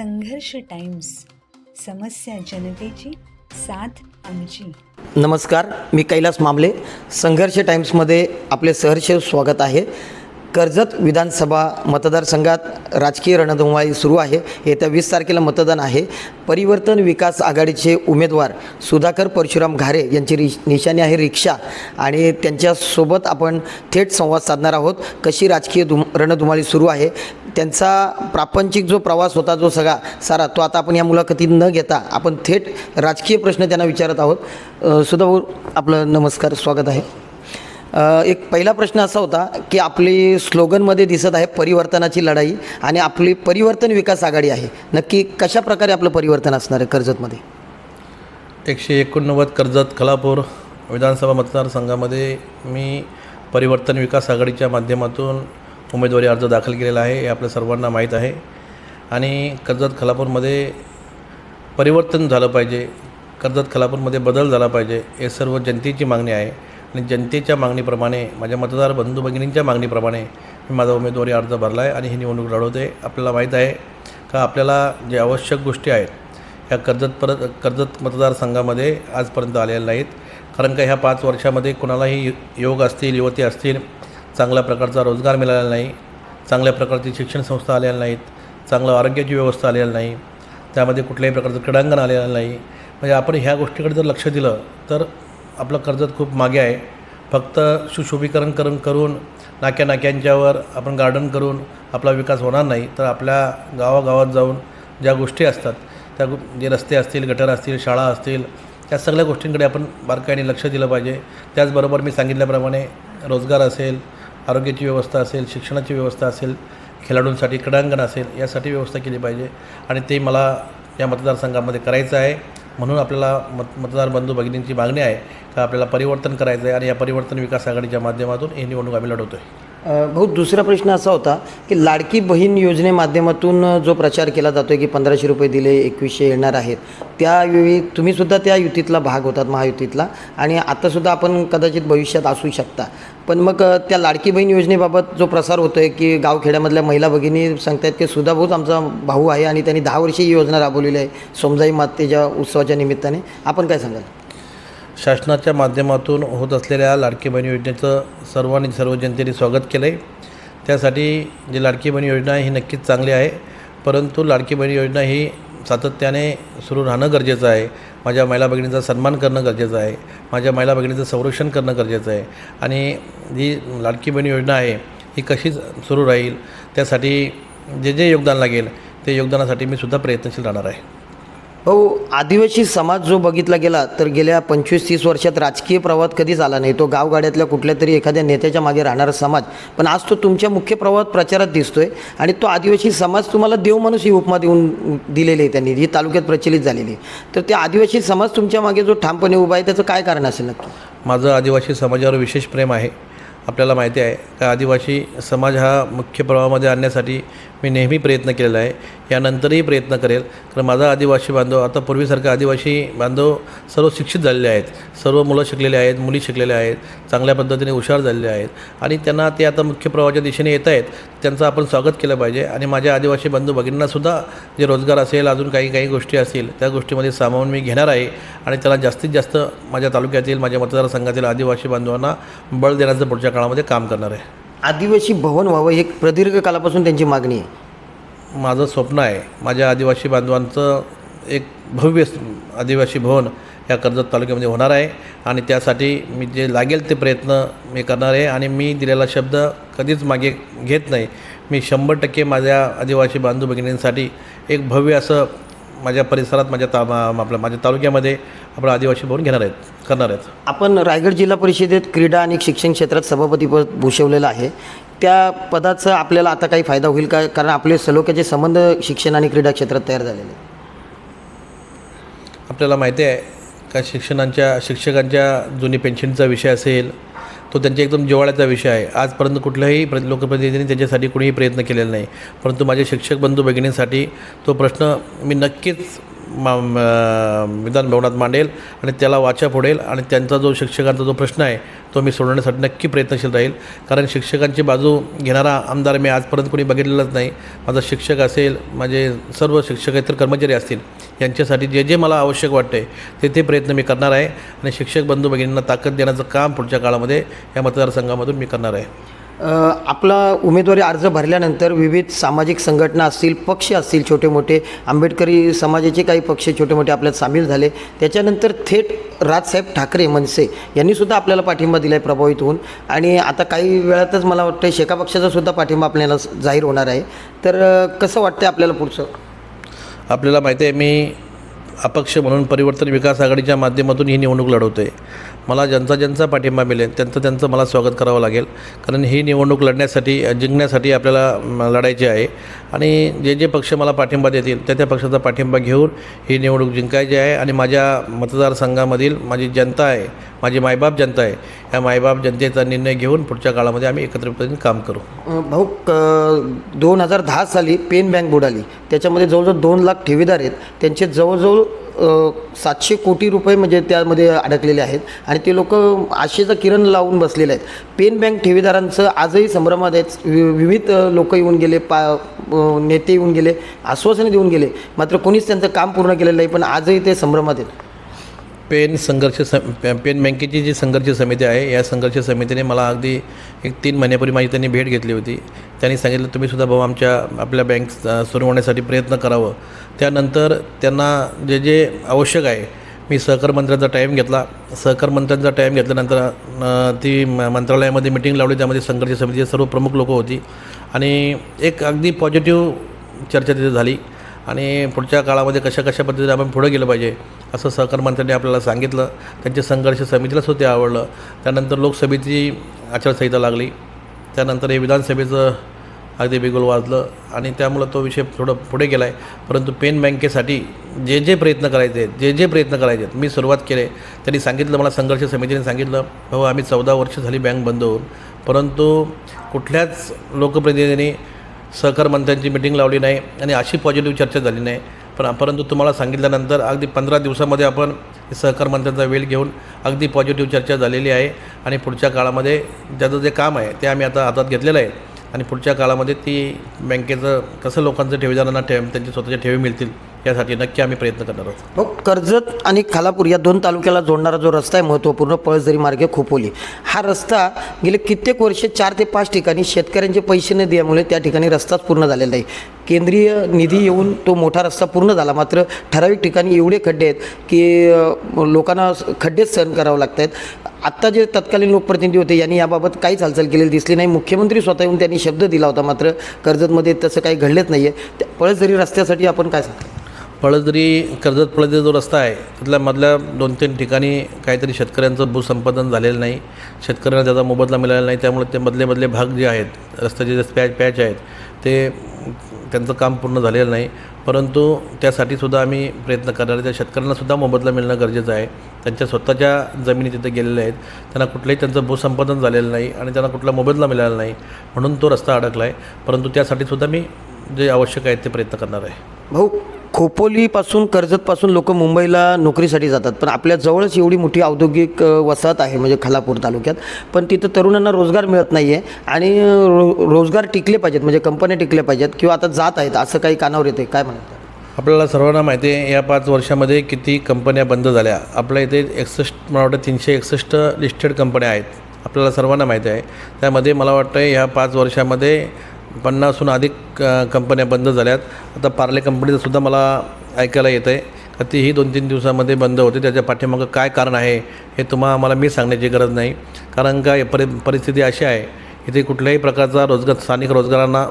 संघर्ष टाइम्स समस्या जनतेची साथ आमची. नमस्कार मी कैलास मामले. संघर्ष टाइम्समध्ये आपले सहर्ष स्वागत आहे. कर्जत विधानसभा मतदारसंघात राजकीय रणधुमाळी सुरू आहे. येत्या वीस तारखेला मतदान आहे. परिवर्तन विकास आघाडीचे उमेदवार सुधाकर परशुराम घारे यांची रि निशाणी आहे रिक्षा आणि त्यांच्यासोबत आपण थेट संवाद साधणार आहोत. कशी राजकीय धुम रणधुमाळी सुरू आहे? त्यांचा प्रापंचिक जो प्रवास होता जो सगळा सारा तो आता आपण या मुलाखतीत न घेता आपण थेट राजकीय प्रश्न त्यांना विचारत आहोत. सुधाभाऊ आपलं नमस्कार स्वागत आहे. एक पहिला प्रश्न असा होता की आपली स्लोगनमध्ये दिसत आहे परिवर्तनाची लढाई आणि आपली परिवर्तन विकास आघाडी आहे. नक्की कशा प्रकारे आपलं परिवर्तन असणार आहे कर्जतमध्ये? एकशे एकोणनव्वद कर्जत खलापूर विधानसभा मतदारसंघामध्ये मी परिवर्तन विकास आघाडीच्या माध्यमातून उमेदवारी अर्ज दाखल केलेला आहे हे आपल्या सर्वांना माहीत आहे. आणि कर्जत खलापूरमध्ये परिवर्तन झालं पाहिजे कर्जत खलापूरमध्ये बदल झाला पाहिजे हे सर्व जनतेची मागणी आहे. आणि जनतेच्या मागणीप्रमाणे माझ्या मतदार बंधू भगिनींच्या मागणीप्रमाणे मी माझा उमेदवारी अर्ज भरला आहे आणि ही निवडणूक लढवते. आपल्याला माहीत आहे का आपल्याला जे आवश्यक गोष्टी आहेत ह्या कर्जत परत कर्जत मतदारसंघामध्ये आजपर्यंत आलेल्या नाहीत. कारण का ह्या पाच वर्षामध्ये कोणालाही योग असतील युवती असतील चांगल्या प्रकारचा रोजगार मिळालेला नाही चांगल्या प्रकारची शिक्षण संस्था आलेल्या नाहीत चांगलं आरोग्याची व्यवस्था आलेली नाही त्यामध्ये कुठल्याही प्रकारचं क्रीडांगण आलेलं नाही. म्हणजे आपण ह्या गोष्टीकडे जर लक्ष दिलं तर आपलं कर्जत खूप मागे आहे. फक्त सुशोभीकरण करून करून नाक्या नाक्यांच्यावर आपण गार्डन करून आपला विकास होणार नाही तर आपल्या गावागावात जाऊन ज्या गोष्टी असतात त्या जे रस्ते असतील गटर असतील शाळा असतील त्या सगळ्या गोष्टींकडे आपण बारकाईने लक्ष दिलं पाहिजे. त्याचबरोबर मी सांगितल्याप्रमाणे रोजगार असेल आरोग्याची व्यवस्था असेल शिक्षणाची व्यवस्था असेल खेळाडूंसाठी क्रीडांगण असेल यासाठी व्यवस्था केली पाहिजे. आणि ते मला या मतदारसंघामध्ये करायचं आहे. म्हणून आपल्याला मत मतदार बंधू भगिनींची मागणी आहे का आपल्याला परिवर्तन करायचं आहे आणि या परिवर्तन विकास आघाडीच्या माध्यमातून ही निवडणूक आम्ही लढवतो आहे भाऊ दुसरा प्रश्न असा होता की लाडकी बहीण योजने माध्यमातून जो प्रचार केला जातो की पंधराशे रुपये दिले एकवीसशे येणार आहेत त्यावेळी तुम्हीसुद्धा त्या युतीतला भाग होतात महायुतीतला. आणि आतासुद्धा आपण कदाचित भविष्यात असू शकता. पण मग त्या लाडकी बहीण योजनेबाबत जो प्रसार होतो आहे की गावखेड्यामधल्या महिला भगिनी सांगतायत की सुधा भाऊच आमचा भाऊ आहे आणि त्यांनी दहा वर्षे ही योजना राबवलेली आहे सोमजाई मातेच्या उत्सवाच्या निमित्ताने. आपण काय सांगाल? शासनाच्या माध्यमातून होत असलेल्या लाडकी बहीण योजनेचं सर्वांनी सर्व जनतेने स्वागत केलं आहे त्यासाठी जी लाडकी बहीण योजना आहे ही नक्कीच चांगली आहे. परंतु लाडकी बहीण योजना ही सातत्याने सुरू राहणं गरजेचं आहे. माझ्या महिला भगिनीचा सन्मान करणं गरजेचं आहे. माझ्या महिला भगिनीचं संरक्षण करणं गरजेचं आहे. आणि जी लाडकी बहीण योजना आहे ही कशी सुरू राहील त्यासाठी जे जे योगदान लागेल ते योगदानासाठी मी सुद्धा प्रयत्नशील राहणार आहे. भाऊ आदिवासी समाज जो बघितला गेला तर गेल्या पंचवीस तीस वर्षात राजकीय प्रवाहात कधीच आला नाही. तो गावगाड्यातल्या कुठल्या तरी एखाद्या नेत्याच्या मागे राहणारा समाज. पण आज तो तुमच्या मुख्य प्रवाहात प्रचारात दिसतोय आणि तो आदिवासी समाज तुम्हाला देव माणूस ही उपमा देऊन दिलेली आहे त्यांनी ही तालुक्यात प्रचलित झालेली आहे. तर ते आदिवासी समाज तुमच्या मागे जो ठामपणे उभा आहे त्याचं काय कारण असेल नक्की? माझं आदिवासी समाजावर विशेष प्रेम आहे. आपल्याला माहिती आहे का आदिवासी समाज हा मुख्य प्रवाहामध्ये आणण्यासाठी मी नेहमी प्रयत्न केलेला आहे. यानंतरही प्रयत्न करेल. कारण माझा आदिवासी बांधव आता पूर्वीसारखा आदिवासी बांधव सर्व शिक्षित झालेले आहेत. सर्व मुलं शिकलेले आहेत मुली शिकलेल्या आहेत चांगल्या पद्धतीने हुशार झालेले आहेत. आणि त्यांना ते आता मुख्य प्रवाहाच्या दिशेने येत आहेत. त्यांचं आपण स्वागत केलं पाहिजे. आणि माझ्या आदिवासी बंधू भगिनींनासुद्धा जे रोजगार असेल अजून काही काही गोष्टी असतील त्या गोष्टीमध्ये सामावून मी घेणार आहे. आणि त्याला जास्तीत जास्त माझ्या तालुक्यातील माझ्या मतदारसंघातील आदिवासी बांधवांना बळ देण्याचं पुढच्या काळामध्ये काम करणार आहे. आदिवासी भवन व्हावं हे एक प्रदीर्घ कालापासून त्यांची मागणी आहे. माझं स्वप्न आहे. माझ्या आदिवासी बांधवांचं एक भव्य आदिवासी भवन या कर्जत तालुक्यामध्ये होणार आहे आणि त्यासाठी मी जे लागेल ते प्रयत्न मी करणार आहे आणि मी दिलेला शब्द कधीच मागे घेत नाही. मी शंभर टक्के माझ्या आदिवासी बांधू भगिनींसाठी एक भव्य असं माझ्या परिसरात माझ्या ता आपल्या माझ्या तालुक्यामध्ये आपण आदिवासी भवन घेणार आहेत करणार आहेत. आपण रायगड जिल्हा परिषदेत क्रीडा आणि शिक्षण क्षेत्रात सभापतीपद भूषवलेलं आहे. त्या पदाचा आपल्याला आता काही फायदा होईल का? कारण आपले सलोख्याचे संबंध शिक्षण आणि क्रीडा क्षेत्रात तयार झालेले आहेत. आपल्याला माहिती आहे का शिक्षणांच्या शिक्षकांच्या जुनी पेन्शनचा विषय असेल तो त्यांच्या एकदम जिव्हाळ्याचा विषय आहे. आजपर्यंत कुठल्याही प्र लोकप्रतिनिधींनी त्यांच्यासाठी कुणीही प्रयत्न केलेला नाही. परंतु माझ्या शिक्षक बंधू भगिनींसाठी तो प्रश्न मी नक्कीच मा विधान भवनात मांडेल आणि त्याला वाचा फोडेल आणि त्यांचा जो शिक्षकांचा जो प्रश्न आहे तो मी सोडवण्यासाठी नक्की प्रयत्नशील राहील. कारण शिक्षकांची बाजू घेणारा आमदार मी आजपर्यंत कोणी बघितलेलाच नाही. माझा शिक्षक असेल माझे सर्व शिक्षक इतर कर्मचारी असतील यांच्यासाठी जे जे मला आवश्यक वाटते ते ते प्रयत्न मी करणार आहे. आणि शिक्षक बंधू भगिनींना ताकद देण्याचं काम पुढच्या काळामध्ये या मतदारसंघामधून मी करणार आहे. आपला उमेदवारी अर्ज भरल्यानंतर विविध सामाजिक संघटना असतील पक्ष असतील छोटे मोठे आंबेडकरी समाजाचे काही पक्ष छोटे मोठे आपल्यात सामील झाले. त्याच्यानंतर थेट राजसाहेब ठाकरे मनसे यांनीसुद्धा आपल्याला पाठिंबा दिला आहे प्रभावित होऊन आणि आता काही वेळातच मला वाटतं शेका पक्षाचासुद्धा पाठिंबा आपल्याला जाहीर होणार आहे. तर कसं वाटतं आपल्याला पुढचं? आपल्याला माहिती आहे मी अपक्ष म्हणून परिवर्तन विकास आघाडीच्या माध्यमातून ही निवडणूक लढवतो आहे मला ज्यांचा ज्यांचा पाठिंबा मिळेल त्यांचं त्यांचं मला स्वागत करावं लागेल. कारण ही निवडणूक लढण्यासाठी जिंकण्यासाठी आपल्याला लढायची आहे. आणि जे जे पक्ष मला पाठिंबा देतील त्या त्या पक्षाचा पाठिंबा घेऊन ही निवडणूक जिंकायची आहे. आणि माझ्या मतदारसंघामधील माझी जनता आहे माझी मायबाप जनता आहे या मायबाप जनतेचा निर्णय घेऊन पुढच्या काळामध्ये आम्ही एकत्रितपणे काम करू. भाऊ दोन हजार दहा साली पेन बँक बुडाली. त्याच्यामध्ये जवळजवळ दोन लाख ठेवीदार आहेत. त्यांचे जवळजवळ सातशे कोटी रुपये म्हणजे त्यामध्ये अडकलेले आहेत. आणि ते लोक आशेचं किरण लावून बसलेले आहेत. पेन बँक ठेवीदारांचं आजही संभ्रमात आहेत. वि- विविध लोक येऊन गेले पा नेते येऊन गेले आश्वासने देऊन गेले. मात्र कोणीच त्यांचं काम पूर्ण केलेलं नाही पण आजही ते संभ्रमात आहेत. पेन संघर्ष सम पेन बँकेची जी संघर्ष समिती आहे या संघर्ष समितीने मला अगदी एक तीन महिन्यापूर्वी माझी त्यांनी भेट घेतली होती. त्यांनी सांगितलं तुम्ही सुद्धा भाऊ आमच्या आपल्या बँक सुरू होण्यासाठी प्रयत्न करावं. त्यानंतर त्यांना जे जे आवश्यक आहे मी सहकार मंत्र्यांचा टाईम घेतला. सहकार मंत्र्यांचा टाईम घेतल्यानंतर ती मंत्रालयामध्ये मिटिंग लावली त्यामध्ये संघर्ष समितीचे सर्व प्रमुख लोक होती. आणि एक अगदी पॉझिटिव्ह चर्चा तिथे झाली. आणि पुढच्या काळामध्ये कशा कशा पद्धतीने आपण पुढे गेलं पाहिजे असं सहकार मंत्र्यांनी आपल्याला सांगितलं. त्यांचे संघर्ष समितीला सुद्धा आवडलं. त्यानंतर लोकसभेची आचारसंहिता लागली. त्यानंतर हे विधानसभेचं अगदी बिगुल वाजलं आणि त्यामुळं तो विषय थोडं पुढे गेला आहे परंतु पेन बँकेसाठी जे जे प्रयत्न करायचे जे जे प्रयत्न करायचे आहेत मी सुरुवात केले. त्यांनी सांगितलं मला संघर्ष समितीने सांगितलं भाऊ आम्ही चौदा वर्ष झाली बँक बंद होऊन. परंतु कुठल्याच लोकप्रतिनिधींनी सहकार मंत्र्यांची मिटिंग लावली नाही आणि अशी पॉझिटिव्ह चर्चा झाली नाही. पण परंतु तुम्हाला सांगितल्यानंतर अगदी पंधरा दिवसामध्ये आपण सहकार मंत्र्यांचा वेळ घेऊन अगदी पॉझिटिव्ह चर्चा झालेली आहे. आणि पुढच्या काळामध्ये ज्याचं जे काम आहे ते आम्ही आता हातात घेतलेलं आहे. आणि पुढच्या काळामध्ये ती बँकेचं कसं लोकांचं ठेवीदारांना ठेव त्यांची स्वतःच्या ठेवी मिळतील यासाठी नक्की आम्ही प्रयत्न करणार आहोत. मग कर्जत आणि खालापूर या दोन तालुक्याला जोडणारा जो रस्ता आहे महत्त्वपूर्ण पळसदरी मार्गे खोपोली. हा रस्ता गेले कित्येक वर्षे चार ते पाच ठिकाणी शेतकऱ्यांचे पैसे न दिल्यामुळे त्या ठिकाणी रस्ताच पूर्ण झालेला नाही केंद्रीय निधी येऊन तो मोठा रस्ता पूर्ण झाला. मात्र ठराविक ठिकाणी एवढे खड्डे आहेत की लोकांना खड्डेच सहन करावं लागत आहेत आत्ता जे तत्कालीन लोकप्रतिनिधी होते यांनी याबाबत काहीच हालचाल केलेली दिसली नाही. मुख्यमंत्री स्वतः येऊन त्यांनी शब्द दिला होता मात्र कर्जतमध्ये तसं काही घडलेच नाही आहे पळसदरी रस्त्यासाठी आपण काय सांगतो? पळदरी कर्जत पळदरी जो रस्ता आहे तिथल्या मधल्या दोन तीन ठिकाणी काहीतरी शेतकऱ्यांचं भूसंपादन झालेलं नाही. शेतकऱ्यांना त्याचा मोबदला मिळाला नाही त्यामुळे ते मधले मधले भाग जे आहेत रस्त्याचे जे पॅच पॅच आहेत ते त्यांचं काम पूर्ण झालेलं नाही. परंतु त्यासाठी सुद्धा आम्ही प्रयत्न करणार आहे. त्या शेतकऱ्यांनासुद्धा मोबदला मिळणं गरजेचं आहे. त्यांच्या स्वतःच्या जमिनी तिथे गेलेल्या आहेत. त्यांना कुठलंही त्यांचं भूसंपादन झालेलं नाही आणि त्यांना कुठला मोबदला मिळाला नाही म्हणून तो रस्ता अडकला आहे परंतु त्यासाठी सुद्धा मी जे आवश्यक आहेत ते प्रयत्न करणार आहे. भाऊ खोपोलीपासून कर्जतपासून लोक मुंबईला नोकरीसाठी जातात. पण आपल्या जवळच एवढी मोठी औद्योगिक वसाहत आहे म्हणजे खालापूर तालुक्यात. पण तिथं तरुणांना रोजगार मिळत नाही आहे आणि रो रोजगार टिकले पाहिजेत म्हणजे कंपन्या टिकल्या पाहिजेत किंवा आता जात आहेत असं काही कानावर येते काय म्हणतात? आपल्याला सर्वांना माहिती आहे या पाच वर्षामध्ये किती कंपन्या बंद झाल्या. आपल्या इथे एकसष्ट मला वाटतं तीनशे एकसष्ट लिस्टेड कंपन्या आहेत. आपल्याला सर्वांना माहिती आहे. त्यामध्ये मला वाटतं ह्या पाच वर्षामध्ये पन्नासहून अधिक कंपन्या बंद झाल्यात. आता पार्ले कंपनीचंसुद्धा मला ऐकायला येतं आहे का तीही दोन तीन दिवसामध्ये बंद होते. त्याच्या पाठीमागं काय कारण आहे हे तुम्हा आम्हाला मी सांगण्याची गरज नाही. कारण का परि परिस्थिती अशी आहे इथे कुठल्याही प्रकारचा रोजगार स्थानिक रोजगारांना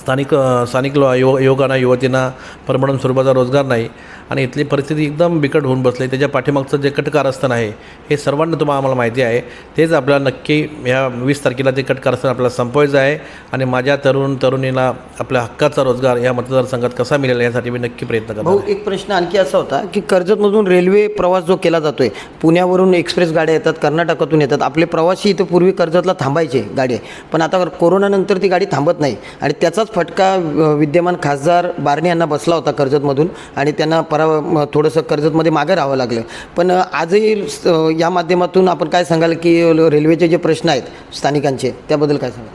स्थानिक स्थानिक युव युवकांना युवतींना परमनंट स्वरूपाचा रोजगार नाही. आणि इथली परिस्थिती एकदम बिकट होऊन बसली. त्याच्या पाठीमागचं जे कटकारस्थान आहे हे सर्वांना तुम्हाला आम्हाला माहिती आहे. तेच आपल्याला नक्की ह्या वीस तारखेला ते कटकारस्थान आपल्याला संपवायचं आहे. आणि माझ्या तरुण तरुणीला आपल्या हक्काचा रोजगार या मतदारसंघात कसा मिळेल यासाठी मी नक्की प्रयत्न आहे. एक प्रश्न आणखी असा होता की कर्जतमधून रेल्वे प्रवास जो केला जातोय पुण्यावरून एक्सप्रेस गाड्या येतात कर्नाटकातून येतात. आपले प्रवासी इथं पूर्वी कर्जतला थांबायचे गाडी पण आता कोरोनानंतर ती गाडी थांबत नाही. आणि त्याचाच फटका विद्यमान खासदार बारणे यांना बसला होता कर्जतमधून. आणि त्यांना परा मला थोडंसं कर्जतमध्ये मागे राहावं लागलं. पण आजही स- या माध्यमातून आपण काय सांगाल की रेल्वेचे जे प्रश्न आहेत स्थानिकांचे त्याबद्दल काय सांगाल?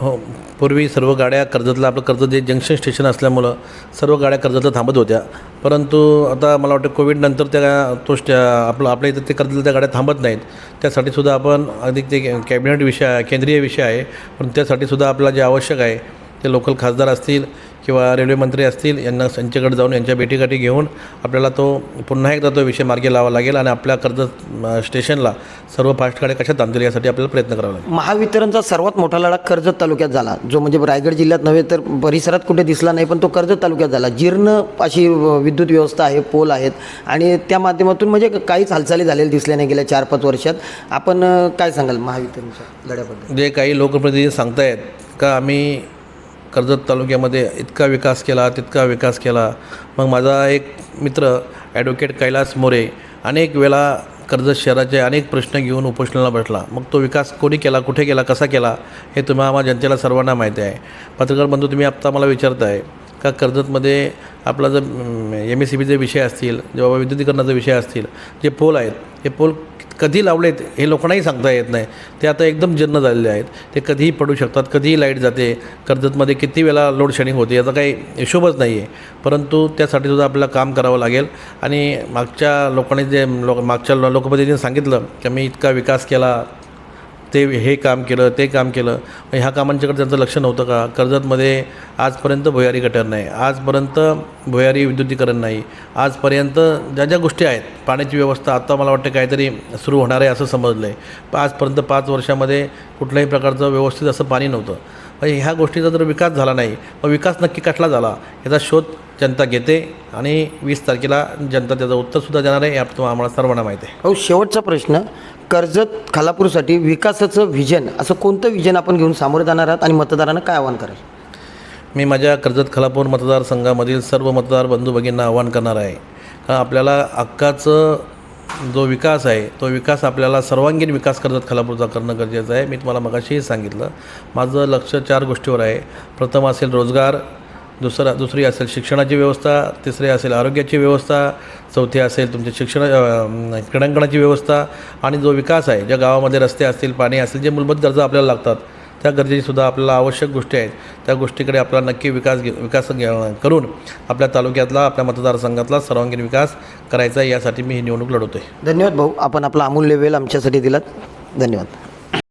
हो पूर्वी सर्व गाड्या कर्जतला आपलं कर्जत जे जंक्शन स्टेशन असल्यामुळं सर्व गाड्या कर्जतला थांबत होत्या. परंतु आता मला वाटतं कोविडनंतर त्या तो आपलं आपल्या इथं ते कर्जतला त्या गाड्या थांबत नाहीत. त्यासाठी सुद्धा आपण अधिक ते कॅबिनेट विषय आहे केंद्रीय विषय आहे. पण त्यासाठी सुद्धा आपला जे आवश्यक आहे ते लोकल खासदार असतील किंवा रेल्वे मंत्री असतील यांना यांच्याकडे जाऊन यांच्या भेटीगाठी घेऊन आपल्याला तो पुन्हा एकदा तो विषय मार्गी लावा लागेल आणि आपल्या कर्जत स्टेशनला सर्व फास्ट गाड्या कशा तांतील यासाठी आपल्याला प्रयत्न करावा लागेल. महावितरणचा सर्वात मोठा लढा कर्जत तालुक्यात झाला. जो म्हणजे रायगड जिल्ह्यात नव्हे तर परिसरात कुठे दिसला नाही पण तो कर्जत तालुक्यात झाला. जीर्ण अशी विद्युत व्यवस्था आहे पोल आहेत आणि त्या माध्यमातून म्हणजे काहीच हालचाली झालेल्या दिसल्या नाही गेल्या चार पाच वर्षात. आपण काय सांगाल महावितरणच्या लढ्याबद्दल? जे काही लोकप्रतिनिधी सांगतायत का आम्ही कर्जत तालुक्यामध्ये इतका विकास केला तितका विकास केला. मग माझा एक मित्र ॲडव्होकेट कैलास मोरे अनेक वेळा कर्जत शहराचे अनेक प्रश्न घेऊन उपोषणाला बसला. मग तो विकास कोणी केला कुठे केला कसा केला हे तुम्हाला आम्हा जनतेला सर्वांना माहिती आहे. पत्रकार बंधू तुम्ही आत्ता मला विचारताय. का कर्जतमध्ये आपला जर एम एस सी बीचे विषय असतील जेव्हा विद्युतीकरणाचे विषय असतील जे पोल आहेत हे पोल कधी लावलेत हे लोकांनाही सांगता येत नाही. ते आता एकदम जीर्ण झालेले आहेत. ते कधीही पडू शकतात कधीही लाइट जाते कर्जतमध्ये किती वेळा लोड शेडिंग होते याचा काही हिशोबच नाही आहे परंतु त्यासाठी सुद्धा आपल्याला काम करावं लागेल. आणि मागच्या लोकांनी जे लोक मागच्या लोकप्रतिनिधींनी सांगितलं की मी इतका विकास केला ते हे काम केलं ते काम केलं. ह्या कामांच्याकडे त्यांचं लक्ष नव्हतं का? कर्जतमध्ये आजपर्यंत भुयारी गटर नाही. आजपर्यंत भुयारी विद्युतीकरण नाही. आजपर्यंत ज्या ज्या गोष्टी आहेत पाण्याची व्यवस्था आता मला वाटतं काहीतरी सुरू होणार आहे असं समजलं आहे आजपर्यंत पाच वर्षामध्ये कुठल्याही प्रकारचं व्यवस्थित असं पाणी नव्हतं. म्हणजे ह्या गोष्टीचा जर विकास झाला नाही मग विकास नक्की कसला झाला? याचा शोध जनता घेते आणि वीस तारखेला जनता त्याचं उत्तरसुद्धा देणार आहे हे आप- आम्हाला सर्वांना माहिती आहे. अहो शेवटचा प्रश्न. कर्जत खालापूरसाठी विकासाचं व्हिजन असं कोणतं व्हिजन आपण घेऊन सामोरं जाणार आहात आणि मतदारांना काय आव्हान कराल? मी माझ्या कर्जत खलापूर मतदारसंघामधील सर्व मतदार बंधू भगिनींना आवाहन करणार आहे. कारण आपल्याला अक्काचं जो विकास आहे तो विकास आपल्याला सर्वांगीण विकास कर्जत खलापूरचा करणं गरजेचं आहे. मी तुम्हाला मगाशीही सांगितलं माझं लक्ष चार गोष्टीवर आहे. प्रथम असेल रोजगार दुसरा दुसरी असेल शिक्षणाची व्यवस्था तिसरी असेल आरोग्याची व्यवस्था चौथी असेल तुमच्या शिक्षण अ, क्रीडांगणाची व्यवस्था आणि जो विकास आहे ज्या गावामध्ये रस्ते असतील पाणी असेल जे मूलभूत गरजा आपल्याला लागतात त्या गरजेचीसुद्धा आपल्याला आवश्यक गोष्टी आहेत. त्या गोष्टीकडे आपला नक्की विकास घे विकास घे- करून आपल्या तालुक्यातला आपल्या मतदारसंघातला सर्वांगीण विकास करायचा आहे यासाठी मी ही निवडणूक लढवतो आहे धन्यवाद भाऊ. आपण आपला अमूल्य वेळ आमच्यासाठी दिलात. धन्यवाद.